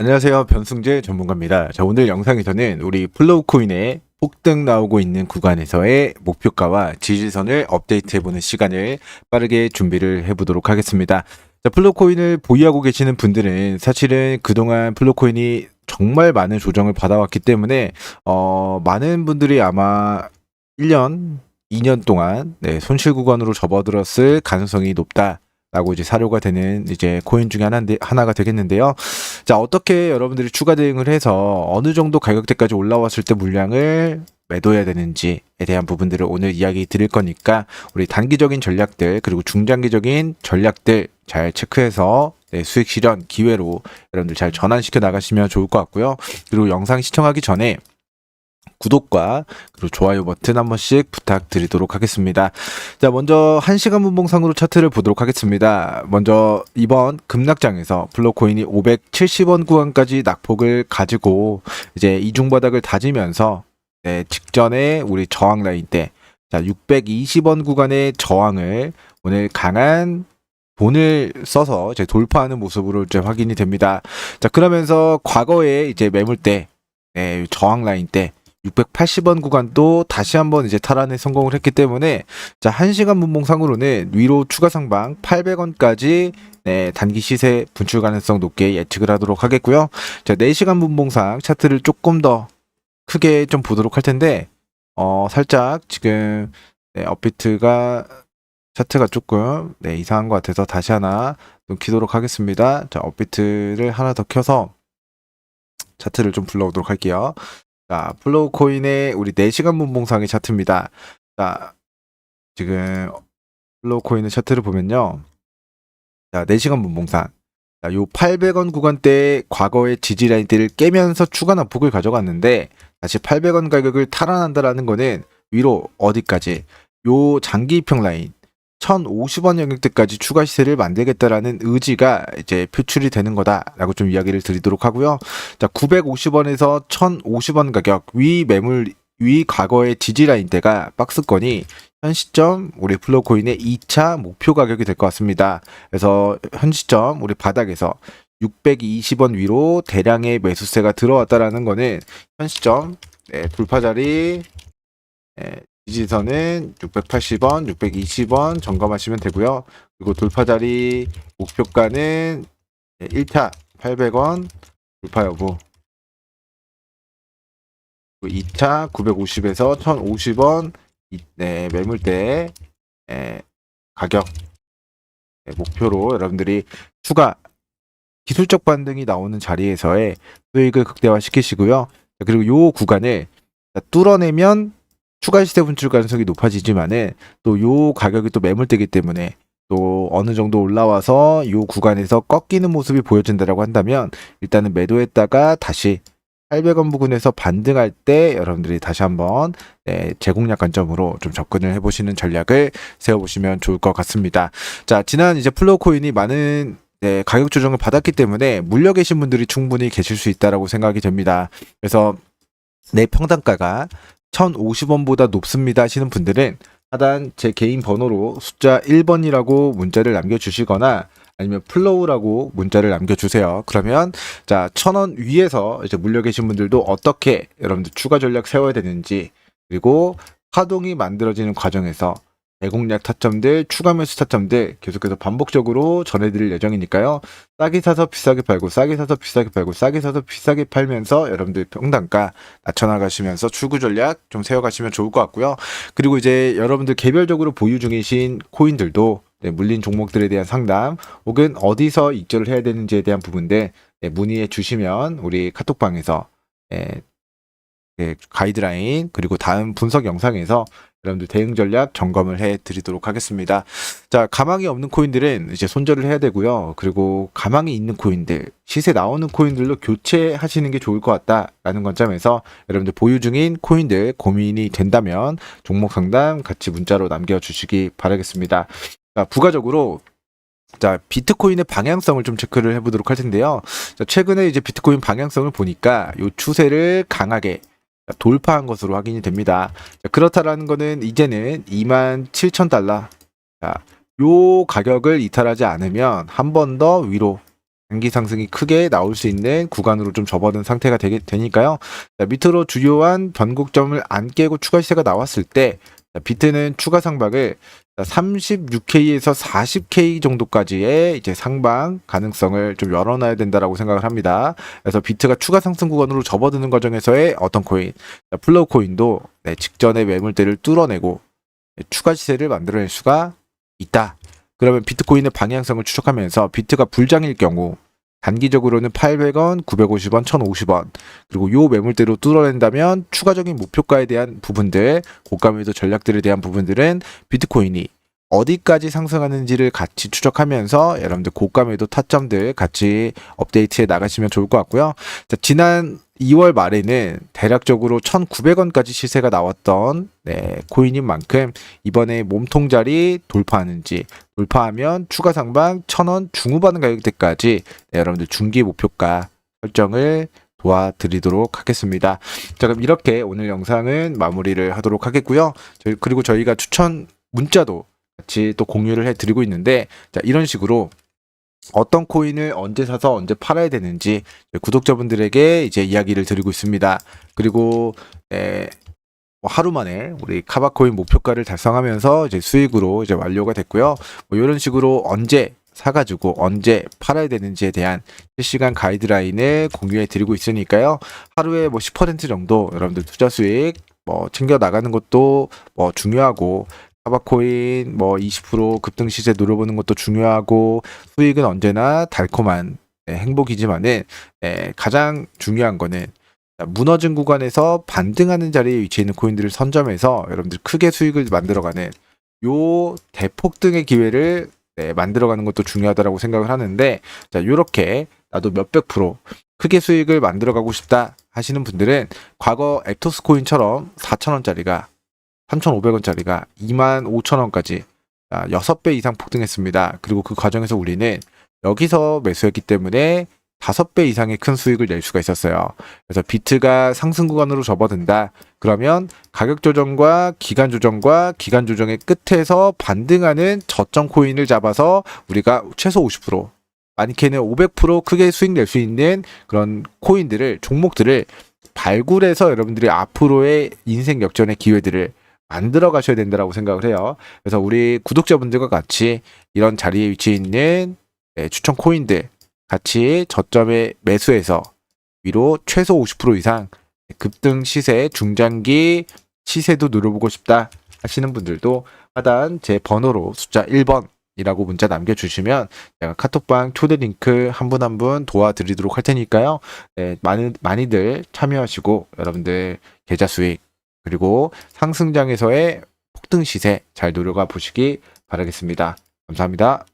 안녕하세요. 변승재 전문가입니다. 자, 오늘 영상에서는 우리 플로우 코인의 폭등 나오고 있는 구간에서의 목표가와 지지선을 업데이트해보는 시간을 빠르게 준비를 해보도록 하겠습니다. 자, 플로우 코인을 보유하고 계시는 분들은 사실은 그동안 플로우 코인이 정말 많은 조정을 받아왔기 때문에, 어, 많은 분들이 아마 1년, 2년 동안 네, 손실 구간으로 접어들었을 가능성이 높다. 라고 이제 사료가 되는 이제 코인 중에 하나인데, 하나가 되겠는데요. 자, 어떻게 여러분들이 추가 대응을 해서 어느 정도 가격대까지 올라왔을 때 물량을 매도해야 되는지에 대한 부분들을 오늘 이야기 드릴 거니까 우리 단기적인 전략들 그리고 중장기적인 전략들 잘 체크해서 네, 수익 실현 기회로 여러분들 잘 전환시켜 나가시면 좋을 것 같고요. 그리고 영상 시청하기 전에 구독과 그리고 좋아요 버튼 한 번씩 부탁드리도록 하겠습니다. 자, 먼저 1시간 분봉상으로 차트를 보도록 하겠습니다. 먼저 이번 급락장에서 블록코인이 570원 구간까지 낙폭을 가지고 이제 이중 바닥을 다지면서 네, 직전에 우리 저항 라인 때 자, 620원 구간의 저항을 오늘 강한 돈을 써서 이제 돌파하는 모습으로 이제 확인이 됩니다. 자, 그러면서 과거에 이제 매물대 네, 저항 라인 때 680원 구간도 다시 한번 이제 탈환에 성공을 했기 때문에 자, 1시간 분봉상으로는 위로 추가 상방 800원까지 네, 단기 시세 분출 가능성 높게 예측을 하도록 하겠고요. 자, 4시간 분봉상 차트를 조금 더 크게 좀 보도록 할 텐데 어, 살짝 지금 네, 업비트가 차트가 조금 네, 이상한 것 같아서 다시 하나 좀 키도록 하겠습니다. 자, 업비트를 하나 더 켜서 차트를 좀 불러오도록 할게요. 자, 플로우 코인의 우리 4시간 분봉상의 차트입니다. 자, 지금 플로우 코인의 차트를 보면요. 자, 4시간 분봉상. 자, 요 800원 구간대 과거의 지지 라인대를 깨면서 추가 낙폭을 가져갔는데 다시 800원 가격을 탈환한다라는 거는 위로 어디까지? 요 장기 평 라인 1050원 영역대까지 추가 시세를 만들겠다라는 의지가 이제 표출이 되는 거다라고 좀 이야기를 드리도록 하고요. 자, 950원에서 1050원 가격 위 매물 위 과거의 지지 라인대가 박스권이 현 시점 우리 플로코인의 2차 목표 가격이 될 것 같습니다. 그래서 현 시점 우리 바닥에서 620원 위로 대량의 매수세가 들어왔다라는 거는 현 시점 네, 돌파 자리 네, 지지선은 680원, 620원 점검하시면 되고요. 그리고 돌파 자리 목표가는 1차 800원 돌파 여부 2차 950에서 1050원 네, 매물대 네, 가격 네, 목표로 여러분들이 추가 기술적 반등이 나오는 자리에서의 수익을 극대화시키시고요. 자, 그리고 요 구간을 뚫어내면 추가 시세 분출 가능성이 높아지지만은 또 요 가격이 또 매물대기 때문에 또 어느 정도 올라와서 요 구간에서 꺾이는 모습이 보여진다라고 한다면 일단은 매도했다가 다시 800원 부근에서 반등할 때 여러분들이 다시 한번 네, 제공략 관점으로 좀 접근을 해보시는 전략을 세워보시면 좋을 것 같습니다. 자, 지난 이제 플로우 코인이 많은 네, 가격 조정을 받았기 때문에 물려 계신 분들이 충분히 계실 수 있다라고 생각이 됩니다. 그래서 내 평단가가 1,050원보다 높습니다 하시는 분들은 하단 제 개인 번호로 숫자 1번이라고 문자를 남겨주시거나 아니면 플로우라고 문자를 남겨주세요. 그러면 자, 천 원 위에서 이제 물려 계신 분들도 어떻게 여러분들 추가 전략 세워야 되는지 그리고 파동이 만들어지는 과정에서 대공략 타점들, 추가 매수 타점들 계속해서 반복적으로 전해드릴 예정이니까요. 싸게 사서 비싸게 팔고, 싸게 사서 비싸게 팔고, 싸게 사서 비싸게 팔면서 여러분들 평단가 낮춰나가시면서 출구 전략 좀 세워가시면 좋을 것 같고요. 그리고 이제 여러분들 개별적으로 보유 중이신 코인들도 네, 물린 종목들에 대한 상담 혹은 어디서 입절을 해야 되는지에 대한 부분들 네, 문의해 주시면 우리 카톡방에서 네, 네, 가이드라인 그리고 다음 분석 영상에서 여러분들 대응 전략 점검을 해 드리도록 하겠습니다. 자, 가망이 없는 코인들은 이제 손절을 해야 되고요. 그리고 가망이 있는 코인들, 시세 나오는 코인들로 교체하시는 게 좋을 것 같다라는 관점에서 여러분들 보유 중인 코인들 고민이 된다면 종목 상담 같이 문자로 남겨 주시기 바라겠습니다. 자, 부가적으로 자, 비트코인의 방향성을 좀 체크를 해보도록 할 텐데요. 자, 최근에 이제 비트코인 방향성을 보니까 요 추세를 강하게 돌파한 것으로 확인이 됩니다. 자, 그렇다라는 거는 이제는 2만 7천 달러. 자, 요 가격을 이탈하지 않으면 한 번 더 위로 단기 상승이 크게 나올 수 있는 구간으로 좀 접어든 상태가 되니까요. 자, 밑으로 주요한 변곡점을 안 깨고 추가 시세가 나왔을 때 자, 비트는 추가 상박을 36K에서 40K 정도까지의 이제 상방 가능성을 좀 열어놔야 된다라고 생각을 합니다. 그래서 비트가 추가 상승 구간으로 접어드는 과정에서의 어떤 코인, 자, 플로우 코인도 네, 직전의 매물대를 뚫어내고 네, 추가 시세를 만들어낼 수가 있다. 그러면 비트코인의 방향성을 추적하면서 비트가 불장일 경우 단기적으로는 800원, 950원, 1050원 그리고 요 매물대로 뚫어낸다면 추가적인 목표가에 대한 부분들 고가 매도 전략들에 대한 부분들은 비트코인이 어디까지 상승하는지를 같이 추적하면서 여러분들 고가 매도 타점들 같이 업데이트해 나가시면 좋을 것 같고요. 자, 지난 2월 말에는 대략적으로 1,900원까지 시세가 나왔던 네, 코인인 만큼 이번에 몸통 자리 돌파하는지 돌파하면 추가 상방 1,000원 중후반 가격대까지 네, 여러분들 중기 목표가 설정을 도와드리도록 하겠습니다. 자 그럼 이렇게 오늘 영상은 마무리를 하도록 하겠고요. 저희, 그리고 저희가 추천 문자도 같이 또 공유를 해드리고 있는데 자 이런 식으로 어떤 코인을 언제 사서 언제 팔아야 되는지 구독자분들에게 이제 이야기를 드리고 있습니다. 그리고 에, 뭐 하루 만에 우리 카바코인 목표가를 달성하면서 이제 수익으로 이제 완료가 됐고요. 뭐 이런 식으로 언제 사가지고 언제 팔아야 되는지에 대한 실시간 가이드라인을 공유해 드리고 있으니까요. 하루에 뭐 10% 정도 여러분들 투자 수익 뭐 챙겨 나가는 것도 뭐 중요하고 카바코인 뭐 20% 급등 시세 노려보는 것도 중요하고 수익은 언제나 달콤한 네, 행복이지만은 네, 가장 중요한 거는 무너진 구간에서 반등하는 자리에 위치해 있는 코인들을 선점해서 여러분들 크게 수익을 만들어가는 요 대폭등의 기회를 네, 만들어가는 것도 중요하다라고 생각을 하는데 자 요렇게 나도 몇백 프로 크게 수익을 만들어가고 싶다 하시는 분들은 과거 엑토스 코인처럼 4천원짜리가 3,500원짜리가 25,000원까지 6배 이상 폭등했습니다. 그리고 그 과정에서 우리는 여기서 매수했기 때문에 5배 이상의 큰 수익을 낼 수가 있었어요. 그래서 비트가 상승 구간으로 접어든다. 그러면 가격 조정과 기간 조정과 기간 조정의 끝에서 반등하는 저점 코인을 잡아서 우리가 최소 50% 많게는 500% 크게 수익 낼 수 있는 그런 코인들을 종목들을 발굴해서 여러분들이 앞으로의 인생 역전의 기회들을 만들어 가셔야 된다라고 생각을 해요. 그래서 우리 구독자분들과 같이 이런 자리에 위치해 있는 네, 추천 코인들 같이 저점에 매수해서 위로 최소 50% 이상 급등 시세 중장기 시세도 누려보고 싶다 하시는 분들도 하단 제 번호로 숫자 1번 이라고 문자 남겨주시면 제가 카톡방 초대 링크 한 분 한 분 도와드리도록 할 테니까요. 네, 많은 많이들 참여하시고 여러분들 계좌 수익 그리고 상승장에서의 폭등 시세 잘 노려가 보시기 바라겠습니다. 감사합니다.